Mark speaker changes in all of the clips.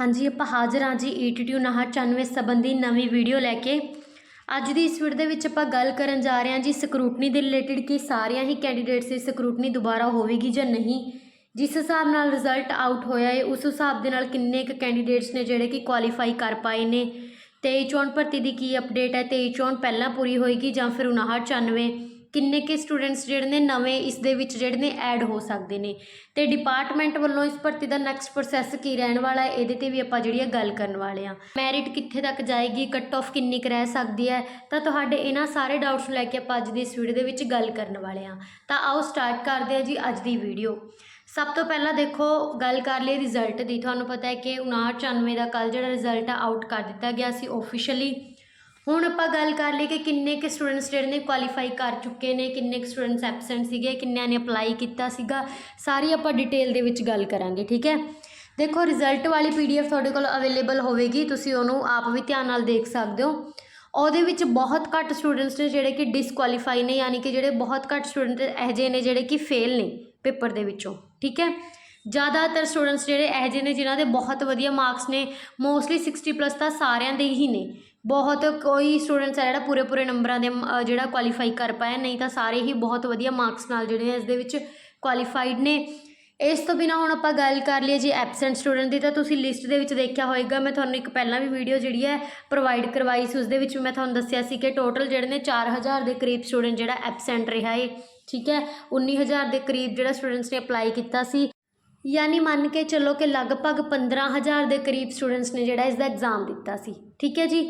Speaker 1: ਹਾਂਜੀ, ਆਪਾਂ ਹਾਜ਼ਰ ਹਾਂ ਜੀ ETTU 99 ਸੰਬੰਧੀ ਨਵੀਂ ਵੀਡੀਓ ਲੈ ਕੇ। ਅੱਜ ਦੀ ਇਸ ਵੀਡੀਓ ਦੇ ਵਿੱਚ ਆਪਾਂ ਗੱਲ ਕਰਨ ਜਾ ਰਹੇ ਹਾਂ ਜੀ ਸਕਰੂਟਨੀ ਦੇ ਰਿਲੇਟਡ ਕਿ ਸਾਰਿਆਂ ਹੀ ਕੈਂਡੀਡੇਟਸ ਦੀ ਸਕਰੂਟਨੀ ਦੁਬਾਰਾ ਹੋਵੇਗੀ ਜਾਂ ਨਹੀਂ। ਜਿਸ ਹਿਸਾਬ ਨਾਲ ਰਿਜ਼ਲਟ ਆਊਟ ਹੋਇਆ ਹੈ, ਉਸ ਹਿਸਾਬ ਦੇ ਨਾਲ ਕਿੰਨੇ ਕੁ ਕੈਂਡੀਡੇਟਸ ਨੇ ਜਿਹੜੇ ਕਿ ਕੁਆਲੀਫਾਈ ਕਰ ਪਾਏ ਨੇ। 23 ਚੋਣ ਭਰਤੀ ਦੀ ਕੀ ਅਪਡੇਟ ਹੈ? 23 ਚੋਣ ਪਹਿਲਾਂ ਪੂਰੀ ਹੋਏਗੀ ਜਾਂ ਫਿਰ 59 94 ਕਿੰਨੇ ਕੇ ਸਟੂਡੈਂਟਸ ਜਿਹੜੇ ਨੇ ਨਵੇਂ ਇਸ ਦੇ ਵਿੱਚ ਜਿਹੜੇ ਨੇ ਐਡ ਹੋ ਸਕਦੇ ਨੇ। ਤੇ ਡਿਪਾਰਟਮੈਂਟ ਵੱਲੋਂ ਇਸ ਭਰਤੀ ਦਾ ਨੈਕਸਟ ਪ੍ਰੋਸੈਸ ਕੀ ਰਹਿਣ ਵਾਲਾ ਹੈ, ਇਹਦੇ ਤੇ ਵੀ ਆਪਾਂ ਜਿਹੜੀ ਹੈ ਗੱਲ ਕਰਨ ਵਾਲੇ ਆ ਮੈਰਿਟ ਕਿੱਥੇ ਤੱਕ ਜਾਏਗੀ ਕੱਟ ਆਫ ਕਿੰਨੀ ਕੁ ਰਹਿ ਸਕਦੀ ਹੈ, ਤਾਂ ਤੁਹਾਡੇ ਇਹਨਾਂ ਸਾਰੇ ਡਾਊਟਸ ਨੂੰ ਲੈ ਕੇ ਆਪਾਂ ਅੱਜ ਦੀ ਇਸ ਵੀਡੀਓ ਦੇ ਵਿੱਚ ਗੱਲ ਕਰਨ ਵਾਲੇ ਆ ਤਾਂ ਆਓ ਸਟਾਰਟ ਕਰਦੇ ਹਾਂ ਜੀ ਅੱਜ ਦੀ ਵੀਡੀਓ ਸਭ ਤੋਂ ਪਹਿਲਾਂ ਦੇਖੋ, ਗੱਲ ਕਰ ਲਈ ਰਿਜ਼ਲਟ ਦੀ। ਤੁਹਾਨੂੰ ਪਤਾ ਹੈ ਕਿ 59 ਦਾ ਕੱਲ ਜਿਹੜਾ ਰਿਜ਼ਲਟ ਆ ਆਊਟ ਕਰ ਦਿੱਤਾ ਗਿਆ ਸੀ ਆਫੀਸ਼ੀਅਲੀ ਹੁਣ ਆਪਾਂ ਗੱਲ ਕਰ ਲਈ ਕਿ ਕਿੰਨੇ ਕੁ ਸਟੂਡੈਂਟਸ ਜਿਹੜੇ ਨੇ ਕੁਆਲੀਫਾਈ ਕਰ ਚੁੱਕੇ ਨੇ, ਕਿੰਨੇ ਕੁ ਸਟੂਡੈਂਟਸ ਐਬਸੈਂਟ ਸੀਗੇ, ਕਿੰਨਿਆਂ ਨੇ ਅਪਲਾਈ ਕੀਤਾ ਸੀਗਾ, ਸਾਰੀ ਆਪਾਂ ਡਿਟੇਲ ਦੇ ਵਿੱਚ ਗੱਲ ਕਰਾਂਗੇ, ਠੀਕ ਹੈ? ਦੇਖੋ ਰਿਜ਼ਲਟ ਵਾਲੀ ਪੀਡੀਐਫ ਤੁਹਾਡੇ ਕੋਲ ਅਵੇਲੇਬਲ ਹੋਵੇਗੀ, ਤੁਸੀਂ ਉਹਨੂੰ ਆਪ ਵੀ ਧਿਆਨ ਨਾਲ ਦੇਖ ਸਕਦੇ ਹੋ। ਉਹਦੇ ਵਿੱਚ ਬਹੁਤ ਘੱਟ ਸਟੂਡੈਂਟਸ ਨੇ ਜਿਹੜੇ ਕਿ ਡਿਸਕੁਆਲੀਫਾਈ ਨੇ, ਯਾਨੀ ਕਿ ਜਿਹੜੇ ਬਹੁਤ ਘੱਟ ਸਟੂਡੈਂਟ ਇਹੋ ਜਿਹੇ ਨੇ ਜਿਹੜੇ ਕਿ ਫੇਲ ਨੇ ਪੇਪਰ ਦੇ ਵਿੱਚੋਂ, ਠੀਕ ਹੈ? ਜ਼ਿਆਦਾਤਰ ਸਟੂਡੈਂਟਸ ਜਿਹੜੇ ਇਹੋ ਜਿਹੇ ਨੇ, ਜਿਨ੍ਹਾਂ ਦੇ ਬਹੁਤ ਵਧੀਆ ਮਾਰਕਸ ਨੇ ਮੋਸਟਲੀ 60 ਪਲੱਸ ਤਾਂ ਸਾਰਿਆਂ ਦੇ ਹੀ ਨੇ। ਬਹੁਤ ਕੋਈ ਸਟੂਡੈਂਟਸ ਆ ਜਿਹੜਾ ਪੂਰੇ ਪੂਰੇ ਨੰਬਰਾਂ ਦੇ ਜਿਹੜਾ ਕੁਆਲੀਫਾਈ ਕਰ ਪਾਇਆ। ਨਹੀਂ ਤਾਂ ਸਾਰੇ ਹੀ ਬਹੁਤ ਵਧੀਆ ਮਾਰਕਸ ਨਾਲ ਜਿਹੜੇ ਇਸ ਦੇ ਵਿੱਚ ਕੁਆਲੀਫਾਈਡ ਨੇ। ਇਸ ਤੋਂ ਬਿਨਾ ਹੁਣ ਆਪਾਂ ਗੱਲ ਕਰ ਲਈਏ ਜੀ ਐਬਸੈਂਟ ਸਟੂਡੈਂਟ ਦੀ, ਤਾਂ ਤੁਸੀਂ ਲਿਸਟ ਦੇ ਵਿੱਚ ਦੇਖਿਆ ਹੋਵੇਗਾ ਮੈਂ ਤੁਹਾਨੂੰ ਇੱਕ ਪਹਿਲਾਂ ਵੀ ਵੀਡੀਓ ਜਿਹੜੀ ਹੈ ਪ੍ਰੋਵਾਈਡ ਕਰਵਾਈ ਸੀ ਉਸ ਦੇ ਵਿੱਚ ਮੈਂ ਤੁਹਾਨੂੰ ਦੱਸਿਆ ਸੀ ਕਿ ਟੋਟਲ ਜਿਹੜੇ ਨੇ 4000 ਦੇ ਕਰੀਬ ਸਟੂਡੈਂਟ ਜਿਹੜਾ ਐਬਸੈਂਟ ਰਿਹਾ ਏ। ਠੀਕ ਹੈ? 19000 ਦੇ ਕਰੀਬ ਜਿਹੜਾ ਸਟੂਡੈਂਟਸ ਨੇ ਅਪਲਾਈ ਕੀਤਾ ਸੀ। ਯਾਨੀ ਮੰਨ ਕੇ ਚੱਲੋ ਕਿ ਲਗਭਗ 15000 ਦੇ ਕਰੀਬ ਸਟੂਡੈਂਟਸ ਨੇ ਜਿਹੜਾ ਇਸ ਦਾ ਐਗਜ਼ਾਮ ਦਿੱਤਾ ਸੀ। ਠੀਕ ਹੈ ਜੀ?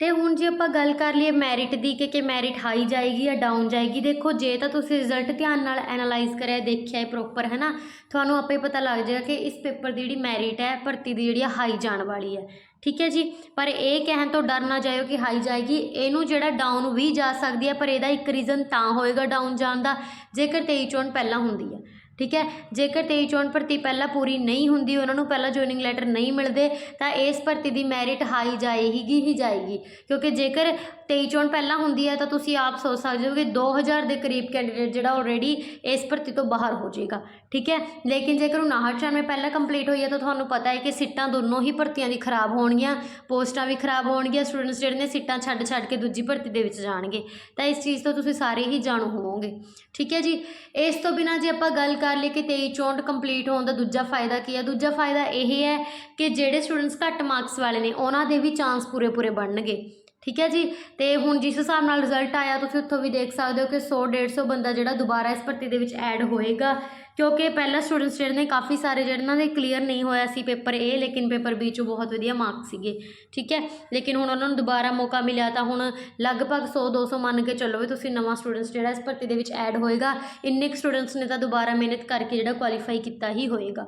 Speaker 1: ਅਤੇ ਹੁਣ ਜੇ ਆਪਾਂ ਗੱਲ ਕਰ ਲਈਏ ਮੈਰਿਟ ਦੀ ਕਿ ਕਿ ਮੈਰਿਟ ਹਾਈ ਜਾਏਗੀ ਜਾਂ ਡਾਊਨ ਜਾਏਗੀ, ਦੇਖੋ ਜੇ ਤਾਂ ਤੁਸੀਂ ਰਿਜ਼ਲਟ ਧਿਆਨ ਨਾਲ ਐਨਾਲਾਈਜ਼ ਕਰਿਆ, ਦੇਖਿਆ ਹੈ ਪ੍ਰੋਪਰ ਹੈ ਨਾ ਤੁਹਾਨੂੰ ਆਪੇ ਪਤਾ ਲੱਗ ਜਾਏਗਾ ਕਿ ਇਸ ਪੇਪਰ ਦੀ ਜਿਹੜੀ ਮੈਰਿਟ ਹੈ, ਭਰਤੀ ਦੀ ਜਿਹੜੀ ਹਾਈ ਜਾਣ ਵਾਲੀ ਹੈ। ਠੀਕ ਹੈ ਜੀ? ਪਰ ਇਹ ਕਹਿਣ ਤੋਂ ਡਰ ਨਾ ਜਾਇਓ ਕਿ ਹਾਈ ਜਾਏਗੀ, ਇਹਨੂੰ ਜਿਹੜਾ ਡਾਊਨ ਵੀ ਜਾ ਸਕਦੀ ਹੈ, ਪਰ ਇਹਦਾ ਇੱਕ ਰੀਜ਼ਨ ਤਾਂ ਹੋਏਗਾ ਡਾਊਨ ਜਾਣ ਦਾ, ਜੇਕਰ 23 ਚੋਣ ਪਹਿਲਾਂ ਹੁੰਦੀ ਹੈ। ਠੀਕ ਹੈ? ਜੇਕਰ 23 ਚੋਣ ਭਰਤੀ ਪਹਿਲਾਂ ਪੂਰੀ ਨਹੀਂ ਹੁੰਦੀ, ਉਹਨਾਂ ਨੂੰ ਪਹਿਲਾਂ ਜੁਆਇਨਿੰਗ ਲੈਟਰ ਨਹੀਂ ਮਿਲਦੇ, ਤਾਂ ਇਸ ਭਰਤੀ ਦੀ ਮੈਰਿਟ ਹਾਈ ਜਾਏਗੀ, ਹੀ ਜਾਏਗੀ। ਕਿਉਂਕਿ ਜੇਕਰ 23 ਚੋਣ ਪਹਿਲਾਂ ਹੁੰਦੀ ਹੈ, ਤਾਂ ਤੁਸੀਂ ਆਪ ਸੋਚ ਸਕਦੇ ਹੋ ਕਿ 2000 ਦੇ ਕਰੀਬ ਕੈਂਡੀਡੇਟ ਜਿਹੜਾ ਆਲਰੇਡੀ ਇਸ ਭਰਤੀ ਤੋਂ ਬਾਹਰ ਹੋ ਜਾਏਗਾ। ਠੀਕ ਹੈ? ਲੇਕਿਨ ਜੇਕਰ 59 ਪਹਿਲਾਂ ਕੰਪਲੀਟ ਹੋਈ ਹੈ, ਤਾਂ ਤੁਹਾਨੂੰ ਪਤਾ ਹੈ ਕਿ ਸੀਟਾਂ ਦੋਨੋਂ ਹੀ ਭਰਤੀਆਂ ਦੀ ਖਰਾਬ ਹੋਣਗੀਆਂ, ਪੋਸਟਾਂ ਵੀ ਖਰਾਬ ਹੋਣਗੀਆਂ ਸਟੂਡੈਂਟਸ ਜਿਹੜੇ ਨੇ ਸੀਟਾਂ ਛੱਡ ਛੱਡ ਕੇ ਦੂਜੀ ਭਰਤੀ ਦੇ ਵਿੱਚ ਜਾਣਗੇ। ਤਾਂ ਇਸ ਚੀਜ਼ ਤੋਂ ਤੁਸੀਂ ਸਾਰੇ ਹੀ ਜਾਣੂ ਹੋਵੋਗੇ। ਠੀਕ ਹੈ ਜੀ? ਇਸ ਤੋਂ ਬਿਨਾਂ ਜੇ ਆਪਾਂ ਗੱਲ ਕਰ ਲਈ ਕਿ 23 ਚੋਂਟ ਕੰਪਲੀਟ ਹੋਣ ਦਾ ਦੂਜਾ ਫਾਇਦਾ ਕੀ ਹੈ? ਦੂਜਾ ਫਾਇਦਾ ਇਹ ਹੈ ਕਿ ਜਿਹੜੇ ਸਟੂਡੈਂਟਸ ਘੱਟ ਮਾਰਕਸ ਵਾਲੇ ਨੇ, ਉਹਨਾਂ ਦੇ ਵੀ ਚਾਂਸ ਪੂਰੇ ਪੂਰੇ ਬਣਨਗੇ। ਠੀਕ ਹੈ ਜੀ? ਤੇ ਹੁਣ ਜਿਸ ਹਿਸਾਬ ਨਾਲ ਰਿਜ਼ਲਟ ਆਇਆ, ਤੁਸੀਂ ਉੱਥੋਂ ਵੀ ਦੇਖ ਸਕਦੇ ਹੋ ਕਿ 100 150 ਬੰਦਾ ਜਿਹੜਾ ਦੁਬਾਰਾ ਇਸ ਭਰਤੀ ਦੇ ਵਿੱਚ ਐਡ ਹੋਏਗਾ। ਕਿਉਂਕਿ ਪਹਿਲਾਂ ਸਟੂਡੈਂਟਸ ਜਿਹੜੇ ਨੇ ਕਾਫੀ ਸਾਰੇ ਜਿਹਨਾਂ ਦੇ ਕਲੀਅਰ ਨਹੀਂ ਹੋਇਆ ਸੀ ਪੇਪਰ ਏ ਲੇਕਿਨ ਪੇਪਰ ਬੀ ਚੋਂ ਬਹੁਤ ਵਧੀਆ ਮਾਰਕਸ ਸੀਗੇ। ਠੀਕ ਹੈ? ਲੇਕਿਨ ਹੁਣ ਉਹਨਾਂ ਨੂੰ ਦੁਬਾਰਾ ਮੌਕਾ ਮਿਲਿਆ ਤਾਂ ਹੁਣ ਲਗਭਗ 100 200 ਮੰਨ ਕੇ ਚੱਲੋ ਵੀ ਤੁਸੀਂ ਨਵਾਂ ਸਟੂਡੈਂਟਸ ਜਿਹੜਾ ਇਸ ਭਰਤੀ ਦੇ ਵਿੱਚ ਐਡ ਹੋਏਗਾ। ਇੰਨੇ ਕੁ ਸਟੂਡੈਂਟਸ ਨੇ ਤਾਂ ਦੁਬਾਰਾ ਮਿਹਨਤ ਕਰਕੇ ਜਿਹੜਾ ਕੁਆਲੀਫਾਈ ਕੀਤਾ ਹੀ ਹੋਏਗਾ।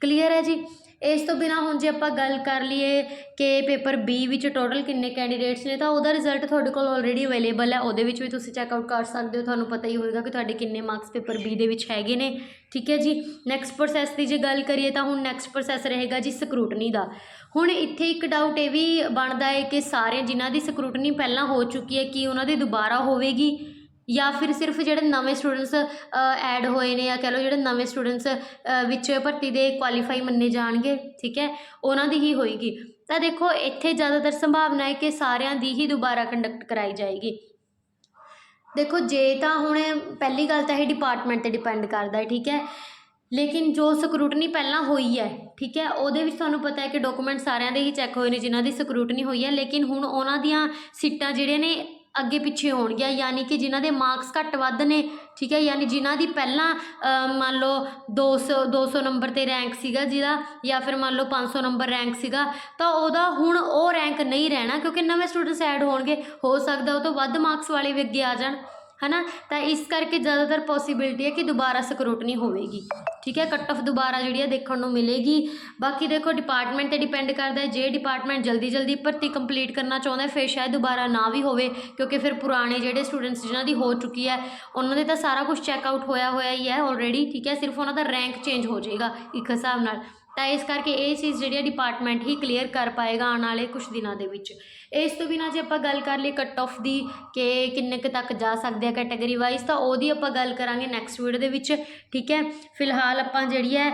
Speaker 1: ਕਲੀਅਰ ਹੈ ਜੀ? ਇਸ ਤੋਂ ਬਿਨਾਂ ਹੁਣ ਜੇ ਆਪਾਂ ਗੱਲ ਕਰ ਲਈਏ ਕਿ ਪੇਪਰ ਬੀ ਵਿੱਚ ਟੋਟਲ ਕਿੰਨੇ ਕੈਂਡੀਡੇਟਸ ਨੇ, ਤਾਂ ਉਹਦਾ ਰਿਜ਼ਲਟ ਤੁਹਾਡੇ ਕੋਲ ਆਲਰੇਡੀ ਅਵੇਲੇਬਲ ਹੈ। ਉਹਦੇ ਵਿੱਚ ਵੀ ਤੁਸੀਂ ਚੈੱਕ ਆਊਟ ਕਰ ਸਕਦੇ ਹੋ। ਤੁਹਾਨੂੰ ਪਤਾ ਹੀ ਹੋਏਗਾ ਕਿ ਤੁਹਾਡੇ ਕਿੰਨੇ ਮਾਰਕਸ ਪੇਪਰ ਬੀ ਦੇ ਵਿੱਚ ਹੈਗੇ ਨੇ। ਠੀਕ ਹੈ ਜੀ? ਨੈਕਸਟ ਪ੍ਰੋਸੈਸ ਦੀ ਜੇ ਗੱਲ ਕਰੀਏ ਤਾਂ ਹੁਣ ਨੈਕਸਟ ਪ੍ਰੋਸੈਸ ਰਹੇਗਾ ਜੀ ਸਕਰੂਟਨੀ ਦਾ। ਹੁਣ ਇੱਥੇ ਇੱਕ ਡਾਊਟ ਇਹ ਵੀ ਬਣਦਾ ਹੈ ਕਿ ਸਾਰੇ ਜਿਨ੍ਹਾਂ ਦੀ ਸਕਰੂਟਨੀ ਪਹਿਲਾਂ ਹੋ ਚੁੱਕੀ ਹੈ, ਕਿ ਉਹਨਾਂ ਦੀ ਦੁਬਾਰਾ ਹੋਵੇਗੀ? ਜਾਂ ਫਿਰ ਸਿਰਫ ਜਿਹੜੇ ਨਵੇਂ ਸਟੂਡੈਂਟਸ ਐਡ ਹੋਏ ਨੇ ਜਾਂ ਕਹਿ ਲਓ ਜਿਹੜੇ ਨਵੇਂ ਸਟੂਡੈਂਟਸ ਵਿੱਚ ਭਰਤੀ ਦੇ ਕੁਆਲੀਫਾਈ ਮੰਨੇ ਜਾਣਗੇ, ਠੀਕ ਹੈ? ਉਹਨਾਂ ਦੀ ਹੀ ਹੋਏਗੀ। ਤਾਂ ਦੇਖੋ, ਇੱਥੇ ਜ਼ਿਆਦਾਤਰ ਸੰਭਾਵਨਾ ਹੈ ਕਿ ਸਾਰਿਆਂ ਦੀ ਹੀ ਦੁਬਾਰਾ ਕੰਡਕਟ ਕਰਾਈ ਜਾਏਗੀ। ਦੇਖੋ, ਜੇ ਤਾਂ ਹੁਣ ਪਹਿਲੀ ਗੱਲ ਤਾਂ ਇਹ ਡਿਪਾਰਟਮੈਂਟ ਤੇ ਡਿਪੈਂਡ ਕਰਦਾ ਹੈ, ਠੀਕ ਹੈ? ਲੇਕਿਨ ਜੋ ਸਕਰੂਟਨੀ ਪਹਿਲਾਂ ਹੋਈ ਹੈ, ਠੀਕ ਹੈ? ਉਹਦੇ ਵਿੱਚ ਤੁਹਾਨੂੰ ਪਤਾ ਹੈ ਕਿ ਡਾਕੂਮੈਂਟ ਸਾਰਿਆਂ ਦੇ ਹੀ ਚੈੱਕ ਹੋਏ ਨੇ, ਜਿਨ੍ਹਾਂ ਦੀ ਸਕਰੂਟਨੀ ਹੋਈ ਹੈ। ਲੇਕਿਨ ਹੁਣ ਉਹਨਾਂ ਦੀਆਂ ਸੀਟਾਂ ਜਿਹੜੀਆਂ ਨੇ ਅੱਗੇ ਪਿੱਛੇ ਹੋਣਗੀਆਂ ਯਾਨੀ ਕਿ ਜਿਨ੍ਹਾਂ ਦੇ ਮਾਰਕਸ ਘੱਟ ਵੱਧ ਨੇ ਠੀਕ ਹੈ ਯਾਨੀ ਜਿਨ੍ਹਾਂ ਦੀ ਪਹਿਲਾਂ ਅ, ਮੰਨ ਲਓ 200 200 ਨੰਬਰ ਤੇ ਰੈਂਕ ਸੀਗਾ ਜਿਹਦਾ ਜਾਂ ਫਿਰ ਮੰਨ ਲਓ 500 ਨੰਬਰ ਰੈਂਕ ਸੀਗਾ ਤਾਂ ਉਹਦਾ ਹੁਣ ਉਹ ਰੈਂਕ ਨਹੀਂ ਰਹਿਣਾ ਕਿਉਂਕਿ ਨਵੇਂ ਸਟੂਡੈਂਟਸ ਐਡ ਹੋਣਗੇ ਹੋ ਸਕਦਾ ਉਹ ਤੋਂ ਵੱਧ ਮਾਰਕਸ ਵਾਲੇ ਵੀ ਅੱਗੇ ਆ ਜਾਣ। ਹਨਾ? ਤਾਂ ਇਸ ਕਰਕੇ ਜ਼ਿਆਦਾਤਰ ਪੋਸੀਬਿਲਿਟੀ ਹੈ ਕਿ ਦੁਬਾਰਾ ਸਕਰੂਟਨੀ ਹੋਵੇਗੀ। ਠੀਕ ਹੈ? ਕੱਟ ਆਫ ਦੁਬਾਰਾ ਜਿਹੜੀ ਹੈ ਦੇਖਣ ਨੂੰ ਮਿਲੇਗੀ। ਬਾਕੀ ਦੇਖੋ ਡਿਪਾਰਟਮੈਂਟ ਤੇ ਡਿਪੈਂਡ ਕਰਦਾ ਹੈ। ਜੇ ਡਿਪਾਰਟਮੈਂਟ ਜਲਦੀ ਜਲਦੀ ਭਰਤੀ ਕੰਪਲੀਟ ਕਰਨਾ ਚਾਹੁੰਦਾ ਹੈ, ਫਿਰ ਸ਼ਾਇਦ ਦੁਬਾਰਾ ਨਾ ਵੀ ਹੋਵੇ, ਕਿਉਂਕਿ ਫਿਰ ਪੁਰਾਣੇ ਜਿਹੜੇ ਸਟੂਡੈਂਟਸ ਜਿਨ੍ਹਾਂ ਦੀ ਹੋ ਚੁੱਕੀ ਹੈ, ਉਹਨਾਂ ਦੇ ਤਾਂ ਸਾਰਾ ਕੁਝ ਚੈੱਕ ਆਊਟ ਹੋਇਆ ਹੋਇਆ ਹੀ ਹੈ ਆਲਰੇਡੀ ਠੀਕ ਹੈ? ਸਿਰਫ ਉਹਨਾਂ ਦਾ ਰੈਂਕ ਚੇਂਜ ਹੋ ਜਾਏਗਾ, ਇੱਕ ਹਿਸਾਬ ਨਾਲ। ਤਾਂ ਇਸ ਕਰਕੇ ਇਹ ਚੀਜ਼ ਜਿਹੜੀ ਹੈ ਡਿਪਾਰਟਮੈਂਟ ਹੀ ਕਲੀਅਰ ਕਰ ਪਾਏਗਾ ਆਉਣ ਵਾਲੇ ਕੁਝ ਦਿਨਾਂ ਦੇ ਵਿੱਚ। ਇਸ ਤੋਂ ਬਿਨਾਂ ਜੇ ਆਪਾਂ ਗੱਲ ਕਰ ਲਈ ਕੱਟ ਆਫ ਦੀ ਕਿ ਕਿੰਨੇ ਕੁ ਤੱਕ ਜਾ ਸਕਦੇ ਆ ਕੈਟਾਗਰੀ ਵਾਈਜ਼ ਤਾਂ ਉਹਦੀ ਆਪਾਂ ਗੱਲ ਕਰਾਂਗੇ ਨੈਕਸਟ ਵੀਡੀਓ ਦੇ ਵਿੱਚ, ਠੀਕ ਹੈ? ਫਿਲਹਾਲ ਆਪਾਂ ਜਿਹੜੀ ਹੈ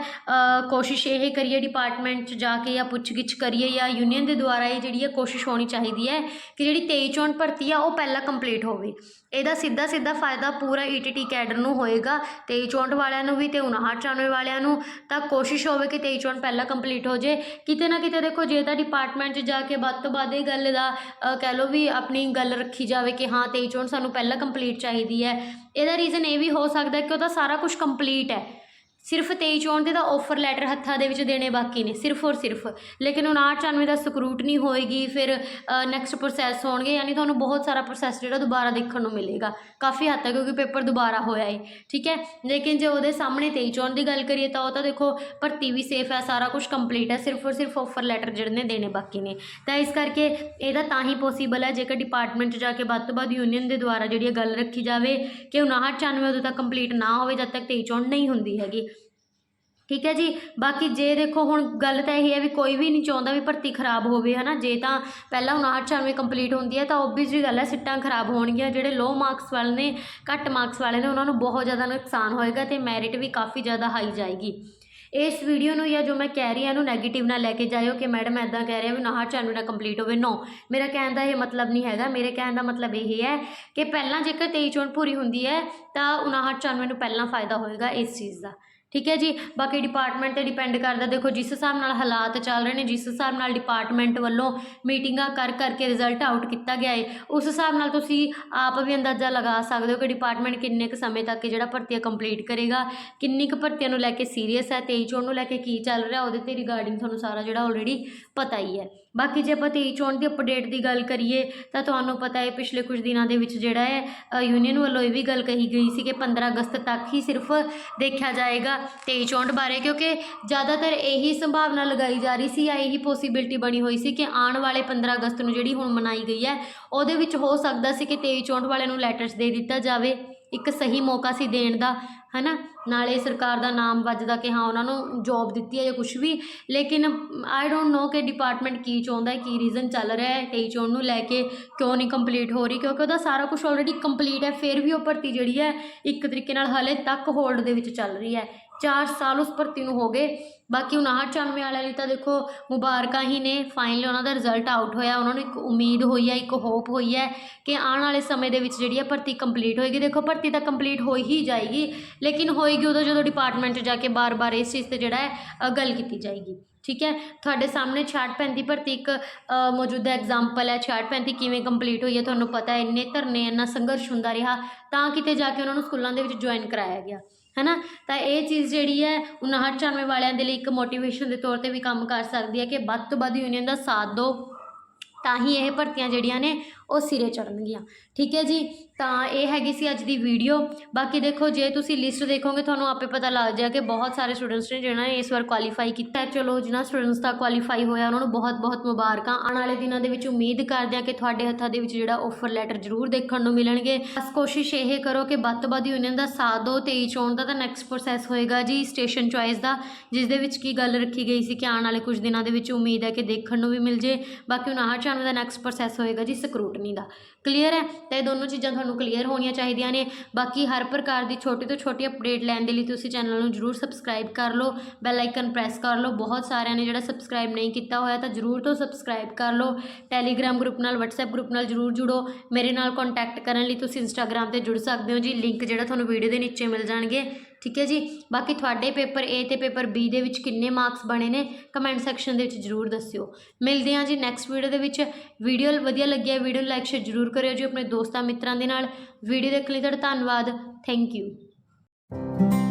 Speaker 1: ਕੋਸ਼ਿਸ਼ ਇਹ ਕਰੀਏ ਡਿਪਾਰਟਮੈਂਟ 'ਚ ਜਾ ਕੇ ਜਾਂ ਪੁੱਛਗਿੱਛ ਕਰੀਏ ਜਾਂ ਯੂਨੀਅਨ ਦੇ ਦੁਆਰਾ ਇਹ ਜਿਹੜੀ ਹੈ ਕੋਸ਼ਿਸ਼ ਹੋਣੀ ਚਾਹੀਦੀ ਹੈ ਕਿ ਜਿਹੜੀ 23 ਚੋਣ ਭਰਤੀ ਆ ਉਹ ਪਹਿਲਾਂ ਕੰਪਲੀਟ ਹੋਵੇ। ਇਹਦਾ ਸਿੱਧਾ ਸਿੱਧਾ ਫਾਇਦਾ ਪੂਰਾ ਈਟੀਟੀ ਕੈਡਰ ਨੂੰ ਹੋਏਗਾ 23 ਚੌਂਹਠ ਵਾਲਿਆਂ ਨੂੰ ਵੀ ਤੇ 59 94 ਵਾਲਿਆਂ ਨੂੰ, ਤਾਂ ਕੋਸ਼ਿਸ਼ ਹੋਵੇ ਕਿ 23 ਚੌਂਹਠ ਪਹਿਲਾਂ ਕੰਪਲੀਟ ਹੋ ਜੇ, ਕਿਤੇ ਨਾ ਕਿਤੇ ਦੇਖੋ ਜੇ ਤਾਂ ਡਿਪਾਰਟਮੈਂਟ 'ਚ ਜਾ ਕੇ ਵੱਧ ਤੋਂ ਵੱਧ ਇਹ ਗੱਲ ਦਾ ਕਹਿ ਲਓ ਵੀ ਆਪਣੀ ਗੱਲ ਰੱਖੀ ਜਾਵੇ ਕਿ ਹਾਂ ਤੇਈ ਚੋਣ ਸਾਨੂੰ ਪਹਿਲਾਂ ਕੰਪਲੀਟ ਚਾਹੀਦੀ ਹੈ। ਇਹਦਾ ਰੀਜ਼ਨ ਇਹ ਵੀ ਹੋ ਸਕਦਾ ਕਿ ਉਹਦਾ ਸਾਰਾ ਕੁਛ ਕੰਪਲੀਟ ਹੈ। ਸਿਰਫ 23 ਚੌਣ ਦੇ ਦਾ ਆਫਰ ਲੈਟਰ ਹੱਥਾਂ ਦੇ ਵਿੱਚ ਦੇਣੇ ਬਾਕੀ ਨੇ, ਸਿਰਫ ਔਰ ਸਿਰਫ। ਲੇਕਿਨ 59 94 ਦਾ ਸਕਰੂਟਨੀ ਹੋਏਗੀ, ਫਿਰ ਨੈਕਸਟ ਪ੍ਰੋਸੈਸ ਹੋਣਗੇ, ਯਾਨੀ ਤੁਹਾਨੂੰ ਬਹੁਤ ਸਾਰਾ ਪ੍ਰੋਸੈਸ ਜਿਹੜਾ ਦੁਬਾਰਾ ਦੇਖਣ ਨੂੰ ਮਿਲੇਗਾ। ਕਾਫੀ ਹੱਦ ਤੱਕ, ਕਿਉਂਕਿ ਪੇਪਰ ਦੁਬਾਰਾ ਹੋਇਆ ਹੈ ਠੀਕ ਹੈ? ਲੇਕਿਨ ਜੇ ਉਹਦੇ ਸਾਹਮਣੇ 23 ਚੌਣ ਦੀ ਗੱਲ ਕਰੀਏ ਤਾਂ ਉਹ ਤਾਂ ਦੇਖੋ, ਭਰਤੀ ਵੀ ਸੇਫ ਹੈ, ਸਾਰਾ ਕੁਝ ਕੰਪਲੀਟ ਹੈ, ਸਿਰਫ ਔਰ ਸਿਰਫ ਆਫਰ ਲੈਟਰ ਜਿਹੜੇ ਨੇ ਦੇਣੇ ਬਾਕੀ ਨੇ। ਤਾਂ ਇਸ ਕਰਕੇ ਇਹਦਾ ਤਾਂ ਹੀ ਪੋਸੀਬਲ ਹੈ, ਜੇਕਰ ਡਿਪਾਰਟਮੈਂਟ 'ਚ ਜਾ ਕੇ ਵੱਧ ਤੋਂ ਵੱਧ ਯੂਨੀਅਨ ਦੇ ਦੁਆਰਾ ਜਿਹੜੀ ਇਹ ਗੱਲ ਰੱਖੀ ਜਾਵੇ ਕਿ 59 94 ਉਦੋਂ ਤੱਕ ਕੰਪਲੀਟ ਨਾ ਹੋਵੇ, ਜਦ ਤੱਕ 23 ਚੌਣ ਨਹੀਂ ਹੁੰਦੀ ਹੈਗੀ। ਠੀਕ ਹੈ ਜੀ? ਬਾਕੀ ਜੇ ਦੇਖੋ ਹੁਣ ਗੱਲ ਤਾਂ ਇਹ ਹੈ ਵੀ ਕੋਈ ਵੀ ਨਹੀਂ ਚਾਹੁੰਦਾ ਵੀ ਭਰਤੀ ਖਰਾਬ ਹੋਵੇ ਹੈ ਨਾ ਜੇ ਤਾਂ ਪਹਿਲਾਂ 59 94 ਕੰਪਲੀਟ ਹੁੰਦੀ ਹੈ, ਤਾਂ ਓਬਵੀਅਸਲੀ ਗੱਲ ਹੈ, ਸਿੱਟਾਂ ਖਰਾਬ ਹੋਣਗੀਆਂ, ਜਿਹੜੇ ਲੋ ਮਾਰਕਸ ਵਾਲੇ ਨੇ, ਘੱਟ ਮਾਰਕਸ ਵਾਲੇ ਨੇ, ਉਹਨਾਂ ਨੂੰ ਬਹੁਤ ਜ਼ਿਆਦਾ ਨੁਕਸਾਨ ਹੋਏਗਾ ਤੇ ਮੈਰਿਟ ਵੀ ਕਾਫੀ ਜ਼ਿਆਦਾ ਹਾਈ ਜਾਏਗੀ। ਇਸ ਵੀਡੀਓ ਨੂੰ ਜਾਂ ਜੋ ਮੈਂ ਕਹਿ ਰਹੀ ਹਾਂ, ਇਹਨੂੰ ਨੈਗੇਟਿਵ ਨਾ ਲੈ ਕੇ ਜਾਇਓ ਕਿ ਮੈਡਮ ਐਦਾਂ ਕਹਿ ਰਿਹਾ ਵੀ 59 94 ਨਾ ਕੰਪਲੀਟ ਹੋਵੇ ਨੋ ਮੇਰਾ ਕਹਿਣ ਦਾ ਇਹ ਮਤਲਬ ਨਹੀਂ ਹੈਗਾ। ਮੇਰੇ ਕਹਿਣ ਦਾ ਮਤਲਬ ਇਹ ਹੈ ਕਿ ਪਹਿਲਾਂ ਜੇਕਰ 23 ਚੋਣ ਪੂਰੀ ਹੁੰਦੀ ਹੈ, ਤਾਂ 59 94 ਨੂੰ ਪਹਿਲਾਂ ਫਾਇਦਾ ਹੋਏਗਾ ਇਸ ਚੀਜ਼ ਦਾ। ਠੀਕ ਹੈ ਜੀ? ਬਾਕੀ ਡਿਪਾਰਟਮੈਂਟ ਤੇ ਡਿਪੈਂਡ ਕਰਦਾ, ਦੇਖੋ ਜਿਸ ਹਿਸਾਬ ਨਾਲ ਹਾਲਾਤ ਚੱਲ ਰਹੇ ਨੇ, ਜਿਸ ਹਿਸਾਬ ਨਾਲ ਡਿਪਾਰਟਮੈਂਟ ਵੱਲੋਂ ਮੀਟਿੰਗਾਂ ਕਰ ਕਰਕੇ ਰਿਜ਼ਲਟ ਆਊਟ ਕੀਤਾ ਗਿਆ ਹੈ ਉਸ ਹਿਸਾਬ ਨਾਲ ਤੁਸੀਂ ਆਪ ਵੀ ਅੰਦਾਜ਼ਾ ਲਗਾ ਸਕਦੇ ਹੋ ਕਿ ਡਿਪਾਰਟਮੈਂਟ ਕਿੰਨੇ ਕੁ ਸਮੇਂ ਤੱਕ ਜਿਹੜਾ ਭਰਤੀਆਂ ਕੰਪਲੀਟ ਕਰੇਗਾ, ਕਿੰਨੀ ਕੁ ਭਰਤੀਆਂ ਨੂੰ ਲੈ ਕੇ ਸੀਰੀਅਸ ਹੈ 23 ਚੋਣ ਨੂੰ ਲੈ ਕੇ ਕੀ ਚੱਲ ਰਿਹਾ, ਉਹਦੇ ਤੇ ਰਿਗਾਰਡਿੰਗ ਤੁਹਾਨੂੰ ਸਾਰਾ ਜਿਹੜਾ ਆਲਰੇਡੀ ਪਤਾ ਹੀ ਹੈ। ਬਾਕੀ ਜੇ ਆਪਾਂ 23 ਚੋਣ ਦੀ ਅਪਡੇਟ ਦੀ ਗੱਲ ਕਰੀਏ, ਤਾਂ ਤੁਹਾਨੂੰ ਪਤਾ ਹੈ ਪਿਛਲੇ ਕੁਝ ਦਿਨਾਂ ਦੇ ਵਿੱਚ ਜਿਹੜਾ ਹੈ ਯੂਨੀਅਨ ਵੱਲੋਂ ਇਹ ਵੀ ਗੱਲ ਕਹੀ ਗਈ ਸੀ ਕਿ 15 ਅਗਸਤ ਤੱਕ ਹੀ ਸਿਰਫ ਦੇਖਿਆ ਜਾਏਗਾ 23 ਚੋਣ ਬਾਰੇ, ਕਿਉਂਕਿ ਜ਼ਿਆਦਾਤਰ ਇਹੀ ਸੰਭਾਵਨਾ ਲਗਾਈ ਜਾ ਰਹੀ ਸੀ ਜਾਂ ਇਹੀ ਪੋਸੀਬਿਲਿਟੀ ਬਣੀ ਹੋਈ ਸੀ ਕਿ ਆਉਣ ਵਾਲੇ 15 ਅਗਸਤ ਨੂੰ ਜਿਹੜੀ ਹੁਣ ਮਨਾਈ ਗਈ ਹੈ, ਉਹਦੇ ਵਿੱਚ ਹੋ ਸਕਦਾ ਸੀ ਕਿ 23 ਚੋਣ ਵਾਲਿਆਂ ਨੂੰ ਲੈਟਰਸ ਦੇ ਦਿੱਤਾ ਜਾਵੇ। ਇੱਕ ਸਹੀ ਮੌਕਾ ਸੀ ਦੇਣ ਦਾ ਹੈ ਨਾ ਨਾਲੇ ਸਰਕਾਰ ਦਾ ਨਾਮ ਵੱਜਦਾ ਕਿ ਹਾਂ, ਉਹਨਾਂ ਨੂੰ ਜੋਬ ਦਿੱਤੀ ਹੈ ਜਾਂ ਕੁਛ ਵੀ। ਲੇਕਿਨ ਆਈ ਡੋਂਟ ਨੋ ਕਿ ਡਿਪਾਰਟਮੈਂਟ ਕੀ ਚਾਹੁੰਦਾ ਹੈ, ਕੀ ਰੀਜ਼ਨ ਚੱਲ ਰਿਹਾ ਹੈ 23 ਚੋਣ ਨੂੰ ਲੈ ਕੇ ਕਿਉਂ ਨਹੀਂ ਕੰਪਲੀਟ ਹੋ ਰਹੀ, ਕਿਉਂਕਿ ਉਹਦਾ ਸਾਰਾ ਕੁਝ ਆਲਰੇਡੀ ਕੰਪਲੀਟ ਹੈ, ਫਿਰ ਵੀ ਉਹ ਭਰਤੀ ਜਿਹੜੀ ਹੈ, ਇੱਕ ਤਰੀਕੇ ਨਾਲ ਹਾਲੇ ਤੱਕ ਹੋਲਡ ਦੇ ਵਿੱਚ ਚੱਲ ਰਹੀ ਹੈ। ਚਾਰ ਸਾਲ ਉਸ ਭਰਤੀ ਨੂੰ ਹੋ ਗਏ। ਬਾਕੀ 59 94 ਵਾਲਿਆਂ ਲਈ ਤਾਂ ਦੇਖੋ ਮੁਬਾਰਕਾਂ ਹੀ ਨੇ। ਫਾਈਨਲੀ ਉਹਨਾਂ ਦਾ ਰਿਜ਼ਲਟ ਆਊਟ ਹੋਇਆ। ਉਹਨਾਂ ਨੂੰ ਇੱਕ ਉਮੀਦ ਹੋਈ ਹੈ, ਇੱਕ ਹੋਪ ਹੋਈ ਹੈ ਕਿ ਆਉਣ ਵਾਲੇ ਸਮੇਂ ਦੇ ਵਿੱਚ ਜਿਹੜੀ ਹੈ ਭਰਤੀ ਕੰਪਲੀਟ ਹੋਏਗੀ। ਦੇਖੋ ਭਰਤੀ ਤਾਂ ਕੰਪਲੀਟ ਹੋ ਹੀ ਜਾਏਗੀ, ਲੇਕਿਨ ਹੋਏਗੀ ਉਦੋਂ ਜਦੋਂ ਡਿਪਾਰਟਮੈਂਟ 'ਚ ਜਾ ਕੇ ਬਾਰ-ਬਾਰ ਇਸ ਚੀਜ਼ ਤੇ ਜਿਹੜਾ ਹੈ ਗੱਲ ਕੀਤੀ ਜਾਏਗੀ। ਠੀਕ ਹੈ? ਤੁਹਾਡੇ ਸਾਹਮਣੇ 66 35 ਭਰਤੀ ਇੱਕ ਮੌਜੂਦਾ ਐਗਜ਼ਾਮਪਲ ਹੈ। 66 35 ਕਿਵੇਂ ਕੰਪਲੀਟ ਹੋਈ ਹੈ ਤੁਹਾਨੂੰ ਪਤਾ ਹੈ। ਇੰਨੇ ਧਰਨੇ, ਇੰਨਾ ਸੰਘਰਸ਼ ਹੁੰਦਾ ਰਿਹਾ ਤਾਂ ਕਿਤੇ ਜਾ ਕੇ ਉਹਨਾਂ ਨੂੰ ਸਕੂਲਾਂ ਦੇ ਵਿੱਚ ਜੁਆਇਨ ਕਰਾਇਆ ਗਿਆ। ਹੈਨਾ? ਤਾਂ ਇਹ ਚੀਜ਼ ਜਿਹੜੀ ਹੈ 59 94 ਵਾਲਿਆਂ ਦੇ ਲਈ ਇੱਕ ਮੋਟੀਵੇਸ਼ਨ ਦੇ ਤੌਰ ਤੇ ਵੀ ਕੰਮ ਕਰ ਸਕਦੀ ਹੈ ਕਿ ਵੱਧ ਤੋਂ ਵੱਧ ਯੂਨੀਅਨ ਦਾ ਸਾਥ ਦਿਓ। ਤਾਂ ਹੀ ਇਹ ਭਰਤੀਆਂ ਜਿਹੜੀਆਂ ਨੇ ਉਹ ਸਿਰੇ ਚੜਨਗੀਆਂ ਠੀਕ ਹੈ ਜੀ? ਤਾਂ ਇਹ ਹੈਗੀ ਸੀ ਅੱਜ ਦੀ ਵੀਡੀਓ। ਬਾਕੀ ਦੇਖੋ, ਜੇ ਤੁਸੀਂ ਲਿਸਟ ਦੇਖੋਗੇ, ਤੁਹਾਨੂੰ ਆਪੇ ਪਤਾ ਲੱਗ ਜਾਏਗਾ ਕਿ ਬਹੁਤ ਸਾਰੇ ਸਟੂਡੈਂਟਸ ਨੇ ਜਿਹਨਾਂ ਨੇ ਇਸ ਵਾਰ ਕੁਆਲੀਫਾਈ ਕੀਤਾ ਚਲੋ, ਜਿਨ੍ਹਾਂ ਸਟੂਡੈਂਟਸ ਦਾ ਕੁਆਲੀਫਾਈ ਹੋਇਆ, ਉਹਨਾਂ ਨੂੰ ਬਹੁਤ ਬਹੁਤ ਮੁਬਾਰਕਾਂ। ਆਉਣ ਵਾਲੇ ਦਿਨਾਂ ਦੇ ਵਿੱਚ ਉਮੀਦ ਕਰਦੇ ਹਾਂ ਕਿ ਤੁਹਾਡੇ ਹੱਥਾਂ ਦੇ ਵਿੱਚ ਜਿਹੜਾ ਆਫਰ ਲੈਟਰ ਜ਼ਰੂਰ ਦੇਖਣ ਨੂੰ ਮਿਲਣਗੇ। ਬਸ ਕੋਸ਼ਿਸ਼ ਇਹ ਕਰੋ ਕਿ ਵੱਧ ਤੋਂ ਵੱਧ ਯੂਨੀਅਨ ਦਾ ਸਾਥ ਦਿਓ। 23 ਚੋਣ ਦਾ ਤਾਂ ਨੈਕਸਟ ਪ੍ਰੋਸੈਸ ਹੋਏਗਾ ਜੀ ਸਟੇਸ਼ਨ ਚੁਆਇਸ ਦਾ ਜਿਸ ਦੇ ਵਿੱਚ ਕੀ ਗੱਲ ਰੱਖੀ ਗਈ ਸੀ ਕਿ ਆਉਣ ਵਾਲੇ ਕੁਝ ਦਿਨਾਂ ਦੇ ਵਿੱਚ ਉਮੀਦ ਹੈ ਕਿ ਦੇਖਣ ਨੂੰ ਵੀ ਮਿਲ ਜੇ। ਬਾਕੀ 59 94 ਦਾ ਨੈਕਸਟ ਪ੍ਰੋਸੈਸ ਹੋਏਗਾ ਜੀ ਸਕਰੂਟਨੀ ਦਾ। ਕਲੀਅਰ ਹੈ? ਤਾਂ ਇਹ ਦੋਨੋਂ ਚੀਜ਼ਾਂ ਤੁਹਾਨੂੰ ਕਲੀਅਰ ਹੋਣੀਆਂ ਚਾਹੀਦੀਆਂ ਨੇ। ਬਾਕੀ ਹਰ ਪ੍ਰਕਾਰ ਦੀ ਛੋਟੀ ਤੋਂ ਛੋਟੀ ਅਪਡੇਟ ਲੈਣ ਦੇ ਲਈ ਤੁਸੀਂ ਚੈਨਲ ਨੂੰ ਜਰੂਰ ਸਬਸਕ੍ਰਾਈਬ ਕਰ ਲਓ। ਬੈਲ ਆਈਕਨ ਪ੍ਰੈਸ ਕਰ ਲਓ। ਬਹੁਤ ਸਾਰਿਆਂ ਨੇ ਜਿਹੜਾ ਸਬਸਕ੍ਰਾਈਬ ਨਹੀਂ ਕੀਤਾ ਹੋਇਆ ਤਾਂ ਜਰੂਰ ਤੋਂ ਸਬਸਕ੍ਰਾਈਬ ਕਰ ਲਓ। ਟੈਲੀਗ੍ਰਾਮ ਗਰੁੱਪ ਨਾਲ, WhatsApp ਗਰੁੱਪ ਨਾਲ ਜਰੂਰ ਜੁੜੋ। ਮੇਰੇ ਨਾਲ ਕੰਟੈਕਟ ਕਰਨ ਲਈ ਤੁਸੀਂ Instagram ਤੇ ਜੁੜ ਸਕਦੇ ਹੋ ਜੀ। ਲਿੰਕ ਜਿਹੜਾ ਤੁਹਾਨੂੰ ਵੀਡੀਓ ਦੇ ਨੀਚੇ ਮਿਲ ਜਾਣਗੇ। ਠੀਕ ਹੈ ਜੀ? ਬਾਕੀ ਤੁਹਾਡੇ ਪੇਪਰ A ਤੇ ਪੇਪਰ B ਦੇ ਵਿੱਚ ਕਿੰਨੇ ਮਾਰਕਸ ਬਣੇ ਨੇ ਕਮੈਂਟ ਸੈਕਸ਼ਨ ਦੇ ਵਿੱਚ ਜਰੂਰ ਦੱਸਿਓ। ਮਿਲਦੇ ਹਾਂ ਜੀ ਨੈਕਸਟ ਵੀਡੀਓ ਦੇ ਵਿੱਚ। ਵੀਡੀਓ ਵਧੀਆ ਲੱਗਿਆ ਵੀਡੀਓ ਲਾਈਕ ਸ਼ੇਅਰ ਜਰੂਰ ਕਰਿਓ ਜੀ ਆਪਣੇ ਦੋਸਤਾਂ ਮਿੱਤਰਾਂ ਦੇ ਨਾਲ। ਵੀਡੀਓ ਦੇਖਣ ਲਈ ਤੁਹਾਡਾ ਧੰਨਵਾਦ। Thank you